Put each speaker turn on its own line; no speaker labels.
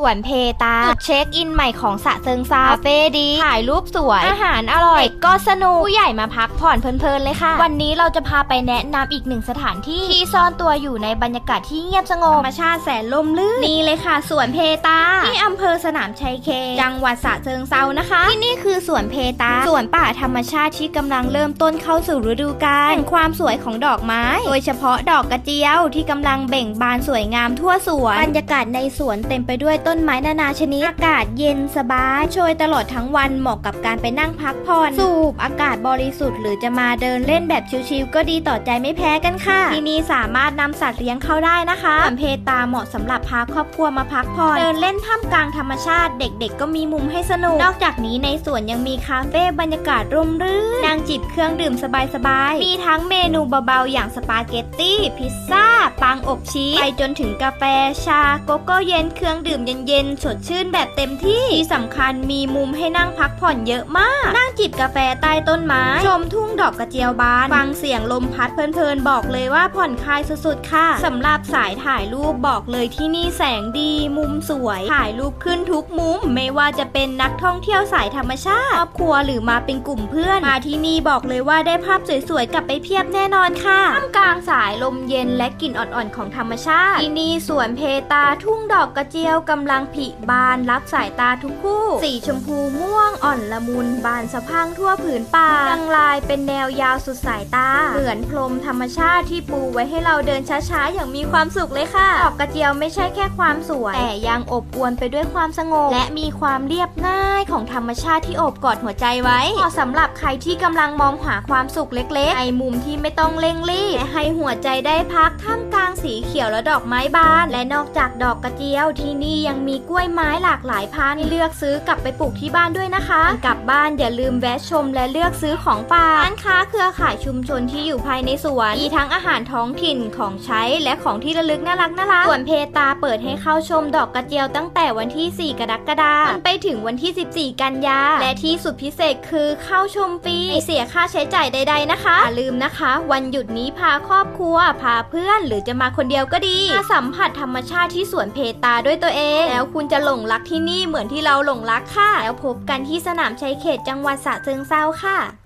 สวนเพตาจุดเช็คอินใหม่ของสะเซิงซาคาเฟ่ดีถ่ายรูปสวย อาหารอร่อยเด็กก็สนุก ผู้ใหญ่มาพักผ่อนเพลินๆเลยค่ะ วันนี้เราจะพาไปแนะนำอีกหนึ่งสถานที่ ที่ซ่อนตัวอยู่ในบรรยากาศที่เงียบสงบธรรมชาติแสนลมลื่น นี่เลยค่ะ สวนเพตา ที่อำเภอสนามชัยเค จังหวัดสระเชิงเซานะคะ ที่นี่คือสวนเพตา สวนป่าธรรมชาติที่กำลังเริ่มต้นเข้าสู่ฤดูกาลแห่งความสวยของดอกไม้ โดยเฉพาะดอกกระเจียวที่กำลังเบ่งบานสวยงามทั่วสวน บรรยากาศในสวนเต็มไปด้วยต้นไม้นานาชนิด อากาศเย็นสบายโชยตลอดทั้งวันเหมาะกับการไปนั่งพักผ่อนสูบอากาศบริสุทธิ์หรือจะมาเดินเล่นแบบชิลๆก็ดีต่อใจไม่แพ้กันค่ะ ที่นี่สามารถนำสัตว์เลี้ยงเข้าได้นะคะสวนเพตาเหมาะสำหรับพาครอบครัวมาพักผ่อนเดินเล่นท่ามกลางธรรมชาติเด็กๆ ก็มีมุมให้สนุก นอกจากนี้ในสวนยังมีคาเฟ่บรรยากาศร่มรื่นนั่งจิบเครื่องดื่มสบายๆมีทั้งเมนูเบาๆอย่างสปาเกตตี้ พิซซ่าปังอบชีสไปจนถึงกาแฟชาโกโก้เย็นเครื่องดื่มเย็นๆสดชื่นแบบเต็มที่ที่สำคัญมีมุมให้นั่งพักผ่อนเยอะมาก นั่งจิบกาแฟใต้ต้นไม้ ชมทุ่งดอกกระเจียวบาน ฟังเสียงลมพัดเพลินๆ บอกเลยว่าผ่อนคลายสุดๆ ค่ะสำหรับสายถ่ายรูปบอกเลยที่นี่แสงดี มุมสวย ถ่ายรูปขึ้นทุกมุม ไม่ว่าจะเป็นนักท่องเที่ยวสายธรรมชาติครอบครัวหรือมาเป็นกลุ่มเพื่อน มาที่นี่บอกเลยว่าได้ภาพสวยๆ กลับไปเพียบแน่นอนค่ะท่ามกลางสายลมเย็นและกลิ่นอ่อนๆของธรรมชาติที่นี่สวนเพตาทุ่งดอกกระเจียวกำลังผิบานรับสายตาทุกคู่ สีชมพูม่วงอ่อนละมุน บานสะพังทั่วผืนป่ายังลายเป็นแนวยาวสุดสายตา เหมือนพรมธรรมชาติที่ปูไว้ให้เราเดินช้าๆ อย่างมีความสุขเลยค่ะดอกกระเจียวไม่ใช่แค่ความสวย แต่ยังอบอวลไปด้วยความสงบ และมีความเรียบง่ายของธรรมชาติที่โอบกอดหัวใจไว้เหมาะสำหรับใครที่กำลังมองหาความสุขเล็กๆในมุมที่ไม่ต้องเร่งรีบและให้หัวใจได้พักท่ามกลางสีเขียวและดอกไม้บาน และนอกจากดอกกระเจียวที่นี่ยังยังมีกล้วยไม้หลากหลายพันธุ์ให้เลือกซื้อกลับไปปลูกที่บ้านด้วยนะคะ กลับบ้านอย่าลืมแวะชมและเลือกซื้อของฝากร้านค้าเครือข่ายชุมชนที่อยู่ภายในสวนมีทั้งอาหารท้องถิ่นของใช้และของที่ระลึกน่ารักน่ารักส่วนเพตาเปิดให้เข้าชมดอกกระเจียวตั้งแต่วันที่ 4 กรกฎาคมไปถึงวันที่ 14 กันยา และที่สุดพิเศษคือเข้าชมฟรีไม่เสียค่าใช้จ่ายใด ๆนะคะอย่าลืมนะคะ วันหยุดนี้พาครอบครัว พาเพื่อน หรือจะมาคนเดียวก็ดีมาสัมผัสธรรมชาติที่สวนเพตาด้วยตัวเองแล้วคุณจะหลงรักที่นี่เหมือนที่เราหลงรักค่ะ แล้วพบกันที่สนามชัยเขตจังหวัดสระเชิงเซาค่ะ